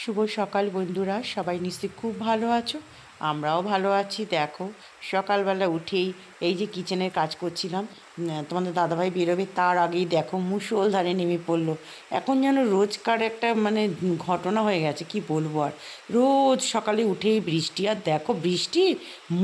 শুভ সকাল বন্ধুরা সবাই নিশ্চয়ই খুব ভালো আছো? আমরাও ভালো আছি দেখো সকালবেলা উঠেই এই যে কিচেনের কাজ করছিলাম তোমাদের দাদাভাই বেরোবে, তার আগেই দেখো মুষলধারে নেমে পড়ল। এখন যেন রোজকার একটা মানে ঘটনা হয়ে গেছে, কি বলব আর? রোজ সকালে উঠেই বৃষ্টি, আর দেখো বৃষ্টি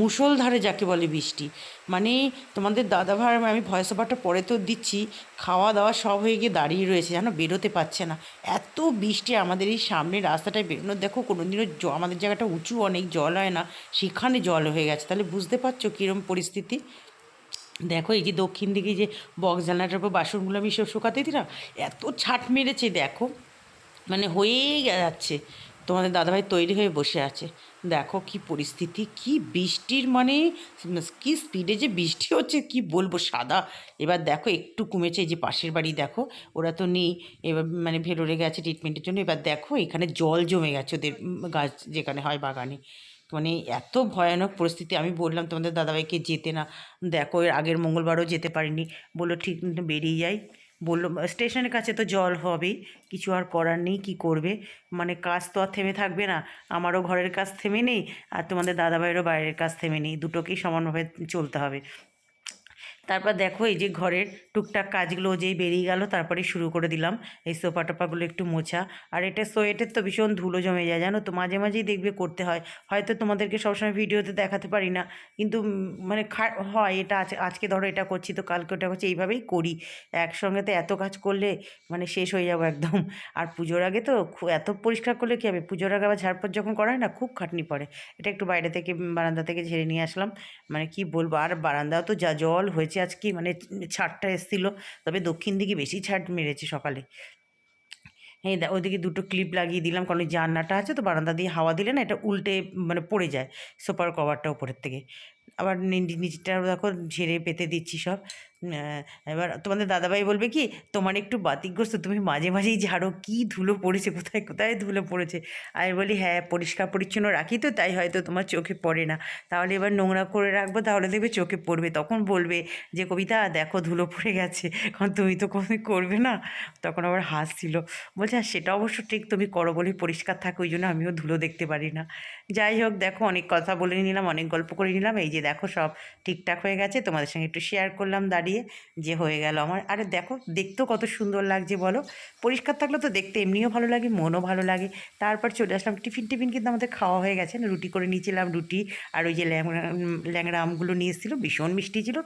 মুষলধারে যাকে বলে বৃষ্টি। মানে তোমাদের দাদাভাই, আমি ভয়েস ওভারটা পরে তো দিচ্ছি খাওয়া দাওয়া সব হয়ে গিয়ে দাঁড়িয়ে রয়েছে, যেন বেরোতে পারছে না। এত বৃষ্টি আমাদের এই সামনে রাস্তাটায় বেরোনো, দেখো কোনোদিনও আমাদের জায়গাটা উঁচু, অনেক জল হয় না, সেখানে জল হয়ে গেছে। তাহলে বুঝতে পারছ কীরকম পরিস্থিতি? দেখো, এই যে দক্ষিণ দিকে যে বক্স জানলাটার উপর বাসনগুলো আমি সব শুকাতে দিলাম, এত ছাট মেরেছে, দেখো। মানে হয়েই যাচ্ছে। তোমাদের দাদাভাই তৈরি হয়ে বসে আছে। দেখো কি পরিস্থিতি, কি বৃষ্টির মানে কি স্পিডে যে বৃষ্টি হচ্ছে, কি বলব, সাদা। এবার দেখো, একটু কমেছে, এই যে পাশের বাড়ি দেখো, ওরা তো নেই। এবার মানে ভেলোরে গেছে ট্রিটমেন্টের জন্য। এবার দেখো, এখানে জল জমে গেছে ওদের গাছ যেখানে হয় বাগানে। মানে এত ভয়ানক পরিস্থিতি। আমি বললাম তোমাদের দাদাভাইকে, যেতে না, দেখো, এর আগের মঙ্গলবারও যেতে পারিনি। বলল, ঠিক, বেরিয়ে যাই। বলল, স্টেশনের কাছে তো জল হবেই, কিছু আর করার নেই, কি করবে? মানে কাজ তো আর থেমে থাকবে না, আমারও ঘরের কাজ থেমে নেই, আর তোমাদের দাদাভাইয়েরও বাইরের কাজ থেমে নেই, দুটোকেই সমানভাবে চলতে হবে। তারপর দেখো এই যে ঘরের টুকটাক কাজগুলো যেই বেরিয়ে গেল, তারপরে শুরু করে দিলাম। এই সোফা টোপাগুলো একটু মোছা। আর এটা সোয়েটের তো ভীষণ ধুলো জমে যায়, জানো তো? মাঝে মাঝেই দেখবে করতে হয়। হয়তো তোমাদেরকে সবসময় ভিডিওতে দেখাতে পারি না, কিন্তু মানে হয় এটা আজ, আজকে ধরো এটা করছি, তো কালকে ওটা করছি, এইভাবেই করি। একসঙ্গে তো এত কাজ করলে মানে শেষ হয়ে যাব একদম। আর পুজোর আগে তো এত পরিষ্কার করলে কী হবে? পুজোর আগে আবার ঝাড়পট যখন করা হয় না, খুব খাটনি পড়ে। এটা একটু বাইরে থেকে বারান্দা থেকে ঝেড়ে নিয়ে আসলাম। মানে কি বলব? আর বারান্দাও তো যা জল হয়েছে আজকে মানে ছাড়টা এসেছিল, তবে দক্ষিণ দিকে বেশি ছাড় মেরেছে সকালে। হ্যাঁ ওইদিকে দুটো ক্লিপ লাগিয়ে দিলাম, কারণ ওই জানলাটা আছে তো, বারান্দা দিয়ে হাওয়া দিলে না, এটা উল্টে মানে পড়ে যায়, সোফার কভারটা উপরের থেকে। আবার নিচটা দেখো, ঝেড়ে পেতে দিচ্ছি সব। এবার তোমাদের দাদাভাই বলবে কি তোমার একটু বাতিগ্রস্ত তুমি মাঝে মাঝেই ঝাড়ো কি ধুলো পড়েছে কোথায় কোথায় ধুলো পড়েছে? আমি বলি হ্যাঁ পরিষ্কার পরিচ্ছন্ন রাখি তো তাই হয়তো তোমার চোখে পড়ে না। তাহলে এবার নোংরা করে রাখব তাহলে দেখবে চোখে পড়বে। তখন বলবে যে কবিতা দেখো ধুলো পড়ে গেছে। কারণ তুমি তো কোনো করবে না। তখন আবার হাসছিল। বলছে "হ্যাঁ, সেটা অবশ্য ঠিক তুমি করো বলে পরিষ্কার থাকো ওই জন্য আমিও ধুলো দেখতে পারি না। যাই হোক দেখো অনেক কথা বলে নিলাম অনেক গল্প করে নিলাম। এই যে দেখো সব ঠিকঠাক হয়ে গেছে তোমাদের সঙ্গে একটু শেয়ার করলাম দাঁড়িয়ে যে হয়ে গেল আমার। আরে দেখো, দেখতেও কত সুন্দর লাগছে বলো। পরিষ্কার থাকলে তো দেখতে এমনিও ভালো লাগে, মনও ভালো লাগে। তারপর চলে আসলাম, টিফিন টিফিন কিন্তু আমাদের খাওয়া হয়ে গেছে। না রুটি করে নিয়েছিলাম রুটি আর ওই যে ল্যাংড়া ল্যাংড়া আমগুলো নিয়ে এসেছিল, ভীষণ মিষ্টি ছিল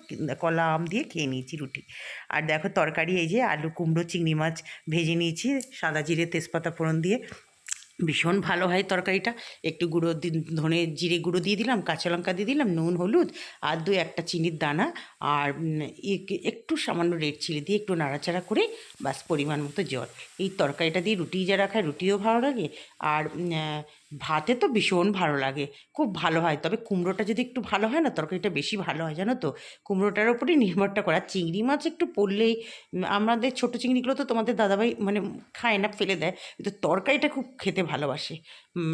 কলা আম দিয়ে খেয়ে নিয়েছি রুটি। আর দেখো তরকারি এই যে আলু কুমড়ো, চিংড়ি মাছ ভেজে নিয়েছি, সাদা জিরে তেজপাতা ফোড়ন দিয়ে। ভীষণ ভালো হয় তরকারিটা। একটু গুঁড়ো ধনে জিরে গুঁড়ো দিয়ে দিলাম, কাঁচা লঙ্কা দিয়ে দিলাম, নুন, হলুদ আর দু একটা চিনির দানা আর একটু সামান্য রেড চিলি দিয়ে একটু নাড়াচাড়া করে বাস পরিমাণ মতো জল। এই তরকারিটা দিয়ে রুটি যারা খায় রুটিও ভালো লাগে আর ভাতে তো ভীষণ ভালো লাগে। খুব ভালো হয়। তবে কুমড়োটা যদি একটু ভালো হয় না, তরকারিটা বেশি ভালো হয়, জানো তো? কুমড়োটার ওপরেই নির্ভরটা করা। চিংড়ি মাছ একটু পড়লেই আমাদের ছোটো চিংড়িগুলো তো তোমাদের দাদাভাই মানে খায় না, ফেলে দেয়। কিন্তু তরকারিটা খুব খেতে ভালোবাসে।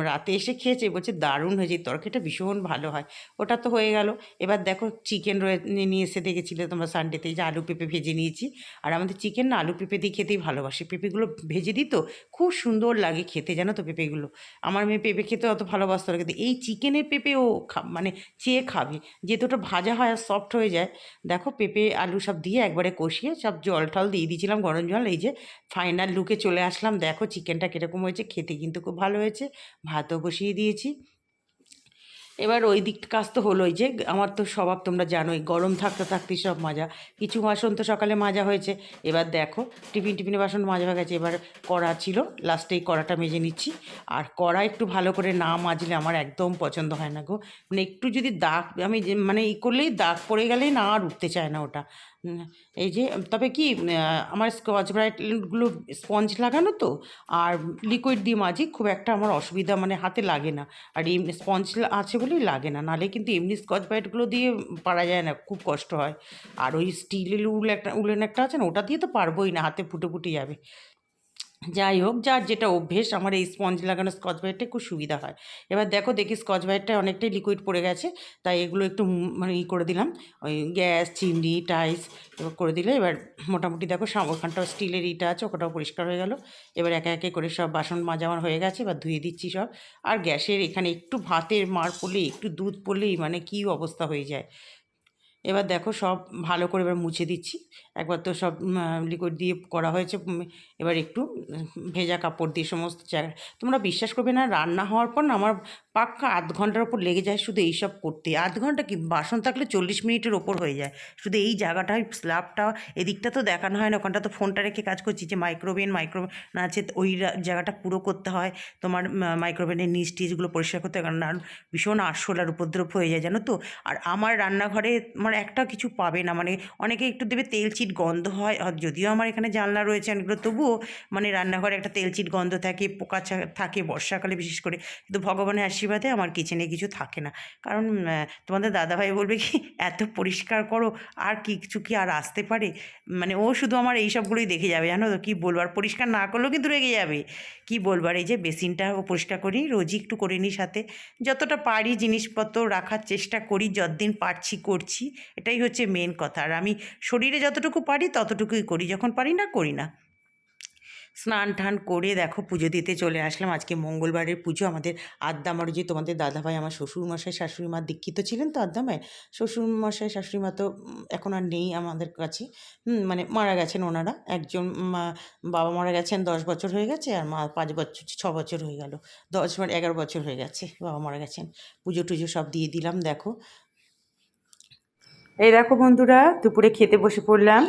রাতে এসে খেয়েছে, বলছে দারুণ হয়েছে। তরকারিটা ভীষণ ভালো হয়। ওটা তো হয়ে গেল। এবার দেখো চিকেন রয়ে নিয়ে এসে দেখেছিলে তোমরা সানডেতে যে আলু পেঁপে ভেজে নিয়েছি। আর আমাদের চিকেন না আলু পেঁপে দিয়ে খেতেই ভালোবাসে। পেঁপেগুলো ভেজে দিত খুব সুন্দর লাগে খেতে, জানো তো পেঁপেগুলো? আমার মেয়ে পেঁপে খেতে অত ভালোবাসতো না। কিন্তু এই চিকেনের পেঁপে ও মানে চেয়ে খাবে। যেহেতু ওটা ভাজা হয় আর সফট হয়ে যায়, দেখো পেঁপে, আলু সব দিয়ে একবারে কষিয়ে সব জল টল দিয়ে দিয়েছিলাম গরম জল। এই যে ফাইনাল লুকে চলে আসলাম। দেখো চিকেনটা কীরকম হয়েছে, খেতে কিন্তু খুব ভালো হয়েছে। ভাতও বসিয়ে দিয়েছি। এবার ওই দিক কাজ তো হলোই যে, আমার তো স্বভাব তোমরা জানোই, গরম থাকতে থাকতে সব মাজা। কিছু বাসন তো সকালে মাজা হয়েছে, এবার দেখো, টিফিন টিফিনে বাসন মাজা হয়ে গেছে, এবার কড়া ছিল লাস্টে এই কড়াটা মেজে নিচ্ছি। আর কড়া একটু ভালো করে না মাজলে আমার একদম পছন্দ হয় না গো। মানে একটু যদি দাগ, আমি মানে ই করলেই দাগ পড়ে গেলেই না আর উঠতে চায় না ওটা। এই যে তবে কি আমার স্কচ ব্রাইটগুলো স্পঞ্জ লাগানো তো, আর লিকুইড দিয়ে মাঝি খুব একটা আমার অসুবিধা মানে হাতে লাগে না। আর এমনি স্পঞ্জ আছে বলেই লাগে না, নালে কিন্তু এমনি স্কচ ব্রাইটগুলো দিয়ে পারা যায় না, খুব কষ্ট হয়। আর ওই স্টিলের উল একটা, উলেন একটা আছে না, ওটা দিয়ে তো পারবোই না, হাতে ফুটে ফুটে যাবে। যাই হোক, যার যেটা অভ্যেস, আমার এই স্পঞ্জ লাগানো স্কচ ব্রাইটটা খুব সুবিধা হয়। এবার দেখো, দেখি স্কচ ব্রাইটটা অনেকটাই লিকুইড পড়ে গেছে, তাই এগুলো একটু মানে ই করে দিলাম। ওই গ্যাস, চিমনি টাইস এবার করে দিলে এবার মোটামুটি দেখো ওখানটাও স্টিলের ইটা আছে ওটাও পরিষ্কার হয়ে গেল। এবার একে একে করে সব বাসন মাজা হয়ে গেছে, এবার ধুয়ে দিচ্ছি সব। আর গ্যাসের এখানে একটু ভাতের মার পড়লেই, একটু দুধ পড়লেই মানে কী অবস্থা হয়ে যায়। এবার দেখো সব ভালো করে এবার মুছে দিচ্ছি। একবার তো সব লিকুইড দিয়ে করা হয়েছে এবার একটু ভেজা কাপড় দিয়ে সমস্ত জায়গা। তোমরা বিশ্বাস করবে না, রান্না হওয়ার পর না আমার পাক্কা আধ ঘণ্টার ওপর লেগে যায় শুধু এইসব করতে। আধ ঘণ্টা কি, বাসন থাকলে চল্লিশ মিনিটের ওপর হয়ে যায়। শুধু এই জায়গাটায় স্ল্যাবটা এদিকটা তো দেখানো হয় না, ওখানটা তো ফোনটা রেখে কাজ করছি যে মাইক্রোওভেন মাইক্রোওভেন আছে ওই জায়গাটা পুরো করতে হয়। তোমার মাইক্রোওভেনের নিচ টিচগুলো পরিষ্কার করতে হয়, কারণ ভীষণ আরশোলার উপদ্রব হয়ে যায়, জানো তো? আর আমার রান্নাঘরে মানে একটা কিছু পাবে না। মানে অনেকে একটু দেবে তেলচিট গন্ধ হয় যদিও আমার এখানে জানলা রয়েছে অনেকগুলো, তবুও মানে রান্নাঘরে একটা তেলচিট গন্ধ থাকে, পোকা থাকে বর্ষাকালে বিশেষ করে। কিন্তু ভগবানের আশীর্বাদে আমার কিচেনে কিছু থাকে না। কারণ তোমাদের দাদাভাই বলবে কি, এত পরিষ্কার করো, আর কিছু কি আর আসতে পারে? মানে ও শুধু আমার এই সবগুলোই দেখে যাবে, জানো তো? কী বলব? আর পরিষ্কার না করলেও কিন্তু রেগে যাবে। কি বলব? আর এই যে বেসিনটা পরিষ্কার করি, রোজই একটু করে নিই সাথে। যতটা পারি জিনিসপত্র রাখার চেষ্টা করি, যতদিন পারছি করছি। এটাই হচ্ছে মেন কথা। আর আমি শরীরে যতটুকু পারি ততটুকুই করি, যখন পারি না করি না। স্নান টান করে দেখো পুজো দিতে চলে আসলাম। আজকে মঙ্গলবারের পুজো। আমাদের আদ্দামার যে তোমাদের দাদাভাই, আমার শ্বশুরমশাই শাশুড়ি মা দীক্ষিত ছিলেন তো আদ্দামায়। শ্বশুরমশাই শাশুড়ি মা তো এখন আর নেই আমাদের কাছে। মানে মারা গেছেন ওনারা। একজন মা, বাবা মারা গেছেন দশ বছর হয়ে গেছে আর মা পাঁচ বছর, ছ বছর হয়ে গেল। দশ মানে এগারো বছর হয়ে গেছে বাবা মারা গেছেন। পুজো টুজো সব দিয়ে দিলাম, দেখো। এই দেখো বন্ধুরা, দুপুরে খেতে বসে পড়লাম।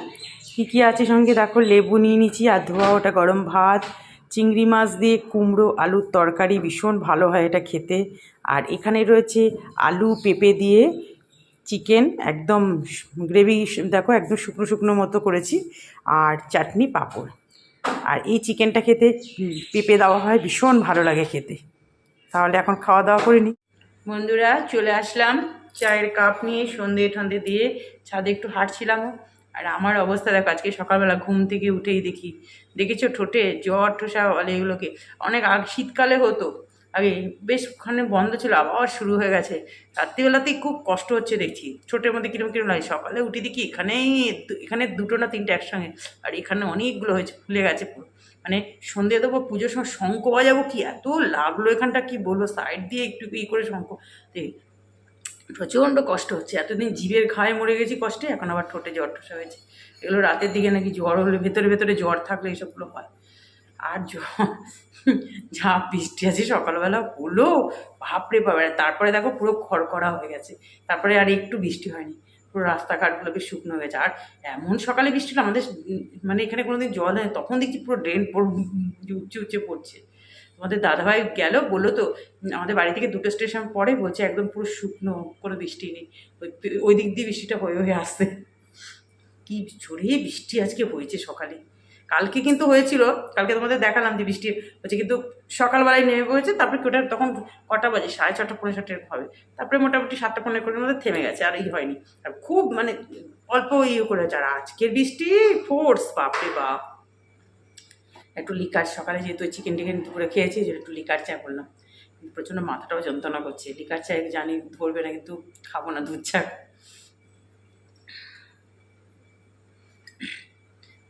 কী কী আছে সঙ্গে? দেখো লেবু নিয়ে নিচ্ছি আর ধোয়া ওটা গরম ভাত, চিংড়ি মাছ দিয়ে কুমড়ো, আলুর তরকারি, ভীষণ ভালো হয় এটা খেতে। আর এখানে রয়েছে আলু পেঁপে দিয়ে চিকেন, একদম গ্রেভি, দেখো একদম শুকনো শুকনো মতো করেছি, আর চাটনি পাঁপড়। আর এই চিকেনটা খেতে পেঁপে দেওয়া হয়, ভীষণ ভালো লাগে খেতে। তাহলে এখন খাওয়া দাওয়া করে নিই বন্ধুরা, চলে আসলাম চায়ের কাপ নিয়ে সন্ধে ঠন্ধে দিয়ে ছাদে একটু হাঁটছিলাম। আর আমার অবস্থা দেখো, আজকে সকালবেলা ঘুম থেকে উঠেই দেখি। দেখেছ ঠোঁটে জ্বর, ঠোসা বলে এগুলোকে। অনেক আগ, শীতকালে হতো। আগে বেশ ওখানে বন্ধ ছিল, আবার শুরু হয়ে গেছে। রাত্রিবেলাতেই খুব কষ্ট হচ্ছে দেখছি। ছোটের মধ্যে কিরম কিরম লাগে। সকালে উঠে দেখি এখানেই এখানে দুটো না তিনটে একসঙ্গে। আর এখানে অনেকগুলো হয়েছে, ফুলে গেছে মানে সন্ধে দেবো পুজোর সময় শঙ্খ বাজাবো কি? এত লাগল এখানটা, কি বলব? সাইড দিয়ে একটু ই করে শঙ্খ। প্রচণ্ড কষ্ট হচ্ছে। এতদিন জিভের ঘায়ে মরে গেছি কষ্টে, এখন আবার ঠোঁটে জ্বর ঠসা হয়েছে। এগুলো রাতের দিকে নাকি জ্বর হলে ভেতরে ভেতরে জ্বর থাকলে এইসবগুলো হয়। আর যা বৃষ্টি আছে সকালবেলা হলো বাবা আর তারপরে দেখো পুরো খড়খড়া হয়ে গেছে। তারপরে আর একটু বৃষ্টি হয়নি, পুরো রাস্তাঘাটগুলো বেশ শুকনো হয়ে গেছে। আর এমন সকালে বৃষ্টি হলো, আমাদের মানে এখানে কোনোদিন জল হয় তখন দেখছি পুরো ড্রেন উচ্চে উচ্চে পড়ছে তোমাদের দাদাভাই গেল, বলল তো আমাদের বাড়ি থেকে দুটো স্টেশন পরে বলছে একদম পুরো শুকনো, কোনো বৃষ্টি নেই। ওই দিক দিয়ে বৃষ্টিটা হয়ে হয়ে আসছে। কি জোরে বৃষ্টি আজকে হয়েছে সকালে। কালকে কিন্তু হয়েছিল, কালকে তোমাদের দেখালাম যে বৃষ্টি হচ্ছে, কিন্তু সকালবেলায় নেমে পড়েছে, তারপরে ওটা তখন কটা বাজে? সাড়ে ছটা পনেরো ছটা এরকম হবে। তারপরে মোটামুটি সাতটা পনেরো কুড়ির মধ্যে থেমে গেছে, আর এই হয়নি। আর খুব মানে অল্প ইয়ে করেছে, আর আজকের বৃষ্টি, ফোর্স, বাপরে বাপ। একটু লিকার, সকালে যেহেতু চিকেন টিকেন দুপুরে খেয়েছি একটু লিকার চা করলাম। প্রচণ্ড মাথাটাও যন্ত্রণা করছে। লিকার চা জানি ধরবে না, কিন্তু খাব না দুধ চা।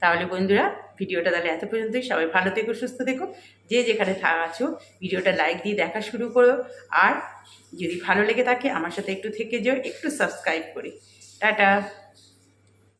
তাহলে বন্ধুরা, ভিডিওটা তাহলে এত পর্যন্তই। সবাই ভালো থেকো, সুস্থ থেকো। যে যেখানে আছো, ভিডিওটা লাইক দিয়ে দেখা শুরু করো। আর যদি ভালো লেগে থাকে, আমার সাথে একটু থেকে যেও, একটু সাবস্ক্রাইব করে। টাটা।